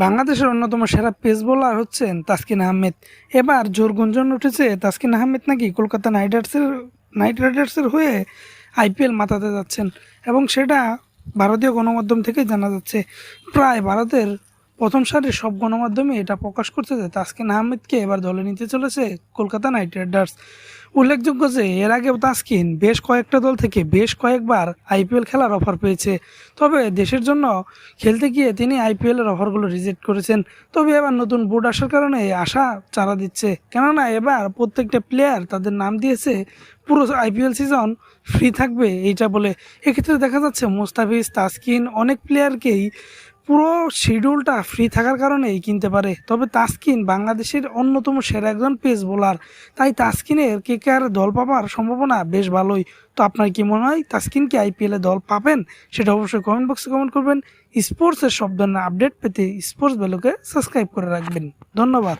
বাংলাদেশের অন্যতম সেরা পেস বোলার হচ্ছেন তাসকিন আহমেদ। এবার জোর গুঞ্জন উঠেছে তাসকিন আহমেদ নাকি কলকাতা নাইট রাইডার্সের নাইট রাইডার্সের হয়ে আইপিএল মাতাতে যাচ্ছেন এবং সেটা ভারতীয় গণমাধ্যম থেকে জানা যাচ্ছে। প্রায় ভারতের প্রথম সারির সব গণমাধ্যমে এটা প্রকাশ করছে যে তাসকিন আহমেদকে এবার দলে নিতে চলেছে কলকাতা নাইট রাইডার্স। উল্লেখযোগ্য যে এর আগেও তাসকিন বেশ কয়েকটা দল থেকে বেশ কয়েকবার আইপিএল খেলার অফার পেয়েছে। তবে দেশের জন্য খেলতে গিয়ে তিনি আইপিএলের অফারগুলো রিজেক্ট করেছেন। তবে এবার নতুন বোর্ড আসার কারণে আশা চারা দিচ্ছে। কেননা এবার প্রত্যেকটা প্লেয়ার তাদের নাম দিয়েছে, পুরো আইপিএল সিজন ফ্রি থাকবে এইটা বলে। এক্ষেত্রে দেখা যাচ্ছে মোস্তাফিজ, তাসকিন অনেক প্লেয়ারকেই পুরো শিডিউলটা ফ্রি থাকার কারণেই কিনতে পারে। তবে তাসকিন বাংলাদেশের অন্যতম সেরা একজন পেস বোলার তাই তাসকিনের কে কে আর দল পাবার সম্ভাবনা বেশ ভালোই। তো আপনার কি মনে হয়, তাসকিন কি আইপিএলে দল পাবেন? সেটা অবশ্যই কমেন্ট বক্সে কমেন্ট করবেন। স্পোর্টসের সব ধরনের আপডেট পেতে স্পোর্টস ভ্যালুকে সাবস্ক্রাইব করে রাখবেন। ধন্যবাদ।